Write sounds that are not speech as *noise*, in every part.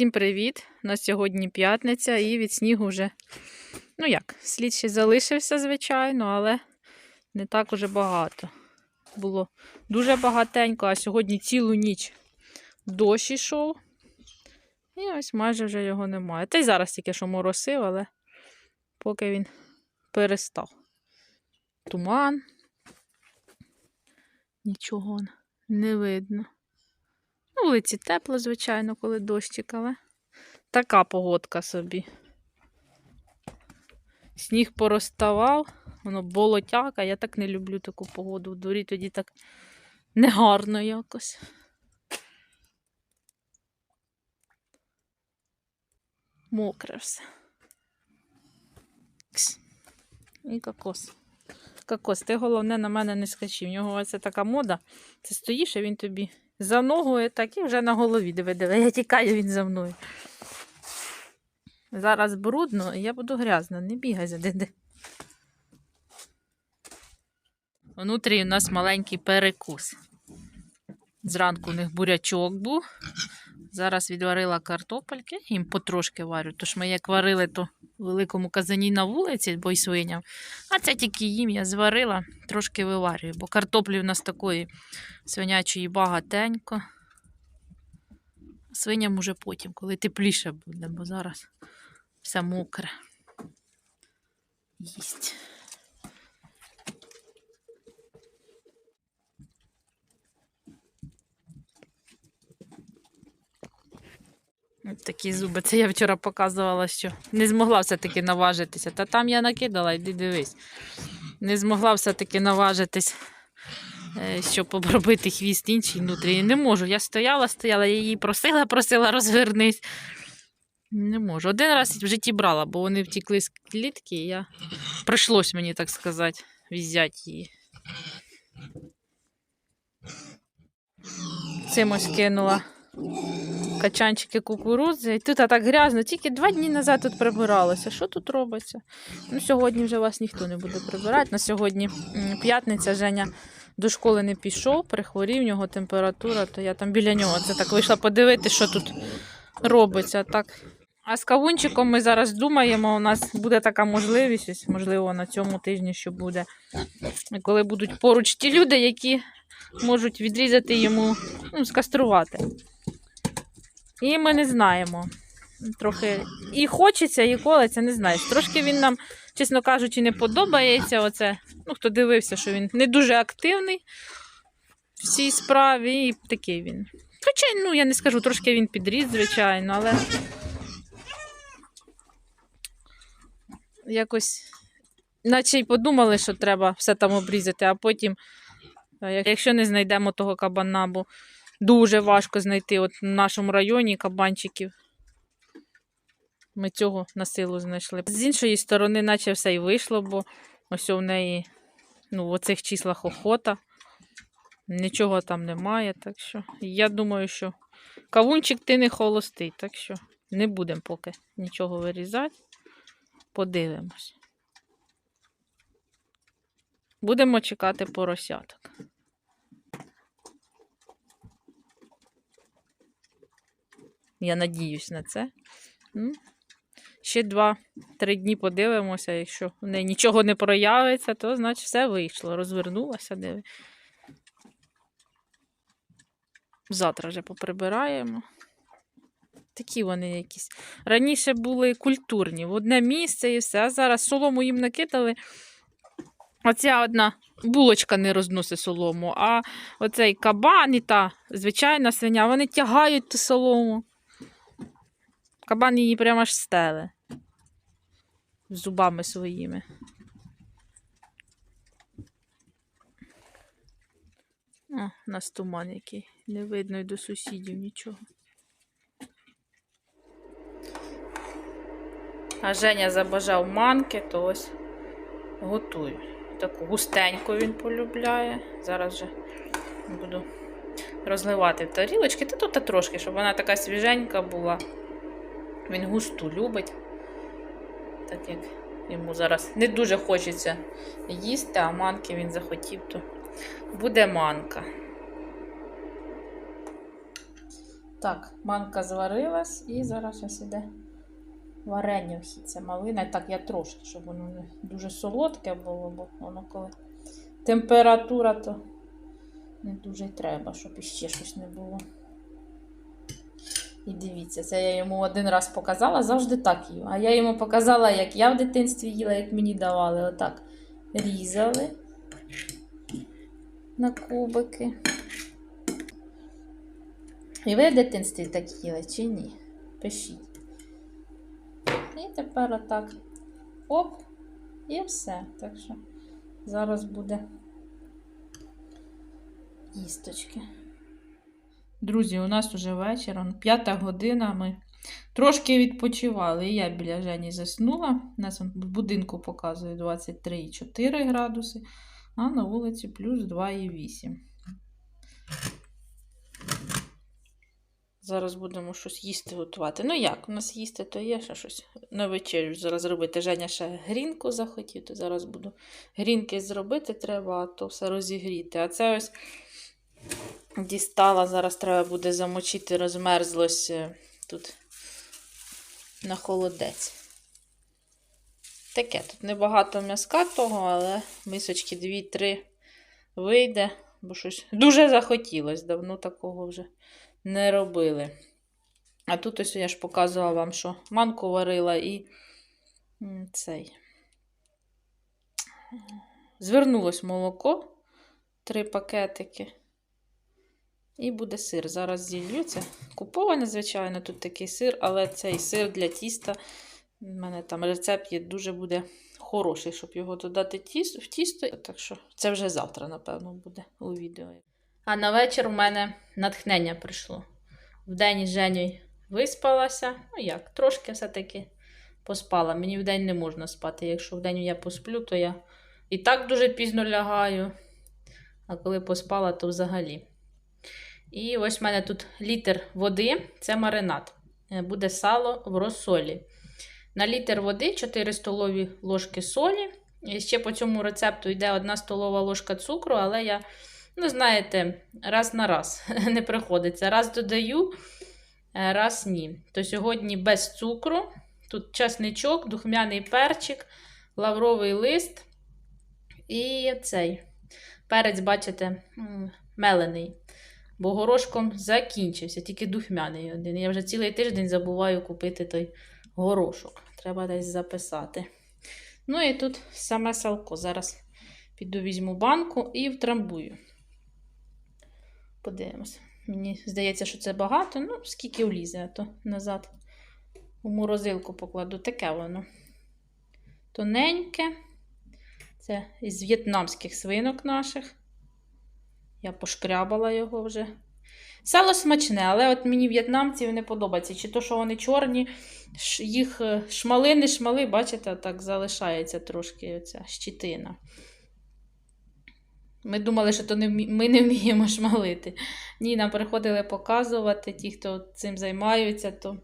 Всім привіт! У нас сьогодні п'ятниця і від снігу вже, ну як, слід ще залишився, звичайно, але не так уже багато. Було дуже багатенько, а сьогодні цілу ніч дощ ішов. І ось майже вже його немає. Та й зараз тільки що моросив, але поки він перестав. Туман. Нічого не видно. Вулиці тепло, звичайно, коли дощик, але така погодка собі. Сніг порозставав, воно болотяка. Я так не люблю таку погоду. В дворі тоді так негарно якось. Мокре все. Кс. І кокос. Кокос, ти головне на мене не скачи. В нього оце така мода. Ти стоїш, а він тобі за ногою так і вже на голові. Диви, диви, я тікаю, він за мною. Зараз брудно, і я буду грязна, не бігай за диди. Внутрі у нас маленький перекус. Зранку у них бурячок був. Зараз відварила картопельки, їм потрошки варю. Тож ми як варили, то великому казані на вулиці, бо й свиням. А це тільки їм я зварила, трошки виварюю, бо картоплі в нас такої свинячої багатенько. Свиням уже потім, коли тепліше буде, бо зараз все мокре. Їсть. Такі зуби. Це я вчора показувала, що не змогла все-таки наважитися. Та там я накидала, йди дивись. Не змогла все-таки наважитись, е, щоб обробити хвіст інший внутрі. Не можу. Я стояла, стояла, я її просила, просила, розвернись. Не можу. Один раз в житті брала, бо вони втікли з клітки, і я прийшлось мені, так сказати, взяти її. Цим ось кинула качанчики кукурудзи. І тут так грязно. Тільки два дні назад тут прибиралося. Що тут робиться? Ну, сьогодні вже вас ніхто не буде прибирати. На сьогодні п'ятниця Женя до школи не пішов, прихворів, в нього температура, то я там біля нього це так вийшла подивитися, що тут робиться. Так. А з кавунчиком ми зараз думаємо, у нас буде така можливість, можливо, на цьому тижні, що буде, коли будуть поруч ті люди, які можуть відрізати йому, ну, скаструвати. І ми не знаємо. Трохи і хочеться, і колеться, не знаю. Трошки він нам, чесно кажучи, не подобається. Оце. Ну, хто дивився, що він не дуже активний в цій справі, і такий він. Хоча, ну, я не скажу, трошки він підріс, звичайно, але якось, наче й подумали, що треба все там обрізати, а потім, е, якщо не знайдемо того кабана, бо дуже важко знайти от в нашому районі кабанчиків. Ми цього на силу знайшли. З іншої сторони, наче все й вийшло, бо ось у неї ну, в оцих числах охота. Нічого там немає. Так що я думаю, що кавунчик ти не холостий, так що не будемо поки нічого вирізати. Подивимось. Будемо чекати поросяток. Я надіюсь на це. Ще два-три дні подивимося. Якщо в неї нічого не проявиться, то значить все вийшло. Розвернулася, диви. Завтра вже поприбираємо. Такі вони якісь. Раніше були культурні, в одне місце і все. А зараз солому їм накидали. Оця одна булочка не розносить солому, а оцей кабан і та звичайна свиня, вони тягають ту солому. Кабан її прямо аж стеле. Зубами своїми. О, у нас туман який. Не видно й до сусідів нічого. А Женя забажав манки, то ось готую. Таку густеньку він полюбляє. Зараз вже буду розливати в тарілочки. Та тут та трошки, щоб вона така свіженька була. Він густу любить. Так як йому зараз не дуже хочеться їсти, а манки він захотів, то буде манка. Так, манка зварилась і зараз щас іде варення в хід. Це малина. Так, я трошки, щоб воно не дуже солодке було, бо воно коли температура, то не дуже треба, щоб іще щось не було. І дивіться, це я йому один раз показала, завжди так їв. А я йому показала, як я в дитинстві їла, як мені давали. Отак різали на кубики. І ви в дитинстві так їли чи ні? Пишіть. І тепер отак. Оп, і все. Так що зараз буде їсточки. Друзі, у нас уже вечір, п'ята година. Ми трошки відпочивали. І я біля Жені заснула. У нас в будинку показує 23,4 градуси, а на вулиці плюс 2,8. Зараз будемо щось їсти готувати. Ну як, у нас їсти, то є ще щось на вечерю зараз робити. Женя ще грінку захотів, то зараз буду грінки зробити треба, а то все розігріти. А це ось дістала, зараз треба буде замочити, розмерзлось е, тут на холодець. Таке, тут небагато м'язка того, але мисочки 2-3 вийде, бо щось дуже захотілось. Давно такого вже не робили. А тут ось я ж показувала вам, що манку варила і цей. Звернулось молоко, три пакетики. І буде сир. Зараз. Це купований, звичайно, тут такий сир, але цей сир для тіста. У мене там рецепт є дуже буде хороший, щоб його додати в тісто. Так що це вже завтра, напевно, буде у відео. А на вечір у мене натхнення прийшло. Вдень з Женєю виспалася. Ну як, трошки все-таки поспала. Мені вдень не можна спати. Якщо вдень я посплю, то я і так дуже пізно лягаю. А коли поспала, то взагалі. І ось в мене тут літр води це маринад. Е, Буде сало в розсолі. На літр води 4 столові ложки солі. І ще по цьому рецепту йде 1 столова ложка цукру, але я, ну, знаєте, раз на раз *laughs* не приходиться. Раз додаю, е, раз ні. То сьогодні без цукру. Тут часничок, духмяний перчик, лавровий лист і цей перець, бачите, мелений. Бо горошком закінчився, тільки духмяний один. Я вже цілий тиждень забуваю купити той горошок. Треба десь записати. Ну і тут саме салко. Зараз піду візьму банку і втрамбую. Подивимось. Мені здається, що це багато. Ну, скільки влізе, а то назад у морозилку покладу. Таке воно. Тоненьке. Це із в'єтнамських свинок наших. Я пошкрябала його вже. Сало смачне, але от мені в'єтнамців не подобається. Чи то, що вони чорні, їх е, шмали, не шмали, бачите, так залишається трошки оця щитина. Ми думали, що то не ми не вміємо шмалити. Ні, нам приходили показувати, ті, хто цим займаються, то,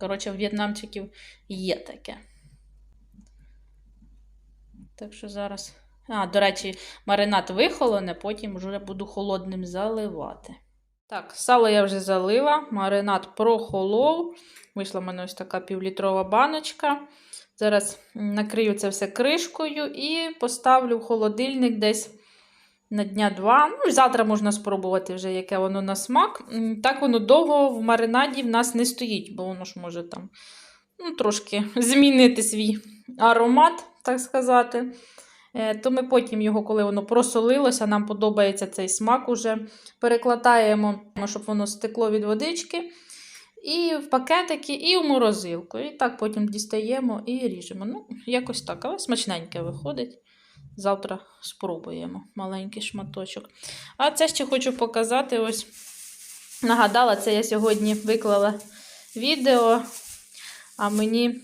коротше, в в'єтнамчиків є таке. Так що зараз. А, до речі, маринад вихолоне, потім вже буду холодним заливати. Так, сало я вже залила, маринад прохолов. Вийшла в мене ось така півлітрова баночка. Зараз накрию це все кришкою і поставлю в холодильник десь на дня два. Ну, завтра можна спробувати вже, яке воно на смак. Так воно довго в маринаді в нас не стоїть, бо воно ж може там ну, трошки змінити свій аромат, так сказати. Е, То ми потім його, коли воно просолилося, нам подобається цей смак уже. Перекладаємо, щоб воно стекло від водички. І в пакетики, і в морозилку. І так потім дістаємо і ріжемо. Ну, якось так, але смачненьке виходить. Завтра спробуємо маленький шматочок. А це ще хочу показати. Ось нагадала, це я сьогодні виклала відео. А мені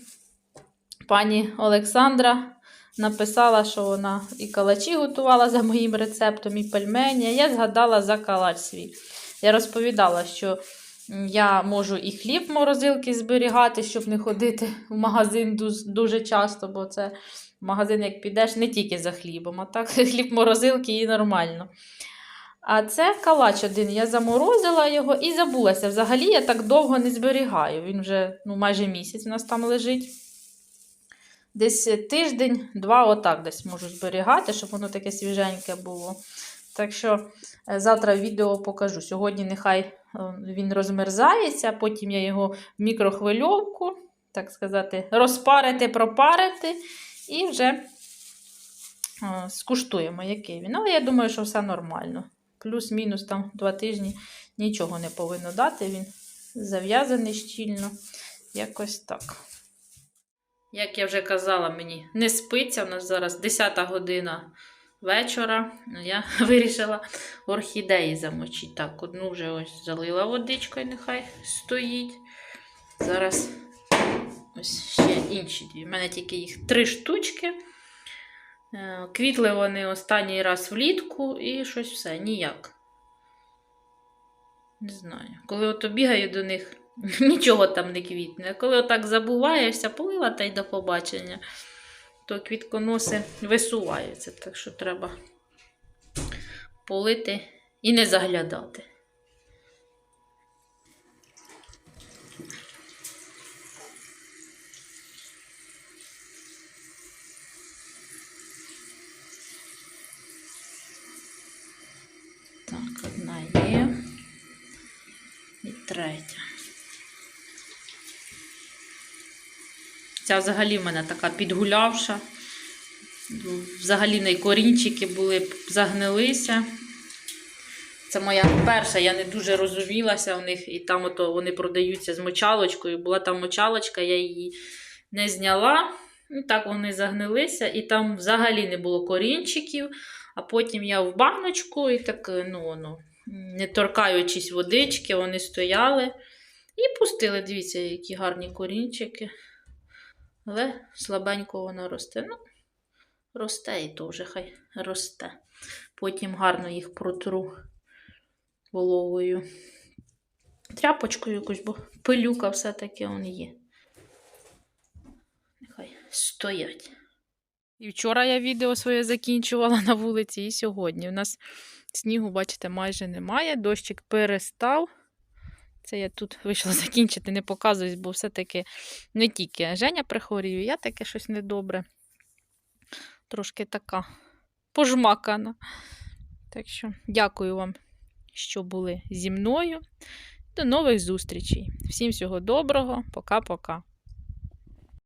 пані Олександра написала, що вона і калачі готувала за моїм рецептом, і пельмені. Я згадала за калач свій. Я розповідала, що я можу і хліб в морозилки зберігати, щоб не ходити в магазин дуже часто, бо це магазин, як підеш, не тільки за хлібом, а так *laughs* хліб морозилки і нормально. А це калач один. Я заморозила його і забулася. Взагалі я так довго не зберігаю. Він вже ну, майже місяць у нас там лежить. Десь тиждень, два, отак десь можу зберігати, щоб воно таке свіженьке було. Так що е, завтра відео покажу. Сьогодні нехай е, він розмерзається, потім я його в мікрохвильовку, так сказати, розпарити, пропарити і вже е, скуштуємо, який він. Але я думаю, що все нормально. Плюс-мінус там два тижні нічого не повинно дати. Він зав'язаний щільно. Якось так. Як я вже казала, мені не спиться. У нас зараз 10 година вечора. Я *laughs* вирішила орхідеї замочити. Так, одну вже ось залила водичкою, нехай стоїть. Зараз ось ще інші дві. У мене тільки їх три штучки. Е, Квітли вони останній раз влітку і щось все, ніяк. Не знаю. Коли ото бігаю до них, *laughs* нічого там не квітне. Коли отак забуваєшся, полила та й до побачення, то квітконоси висуваються. Так що треба полити і не заглядати. Так, одна є. І третя. Ця взагалі в мене така підгулявша. Взагалі в неї корінчики були, загнилися. Це моя перша, я не дуже розумілася в них, і там ото вони продаються з мочалочкою. Була там мочалочка, я її не зняла. І так вони загнилися, і там взагалі не було корінчиків. А потім я в баночку і так, ну, воно, не торкаючись водички, вони стояли і пустили. Дивіться, які гарні корінчики. Але слабенько воно росте. Ну, росте і то вже хай росте. Потім гарно їх протру вологою. Тряпочкою якусь, бо пилюка все-таки он є. Нехай стоять. І вчора я відео своє закінчувала *laughs* на вулиці, і сьогодні. У нас снігу, бачите, майже немає. Дощик перестав. Це я тут *laughs* вийшла закінчити, не показуюсь, бо все-таки не тільки Женя прихворів, я таке щось недобре. Трошки така пожмакана. Так що дякую вам, що були зі мною. До нових зустрічей. Всім всього доброго. Пока-пока.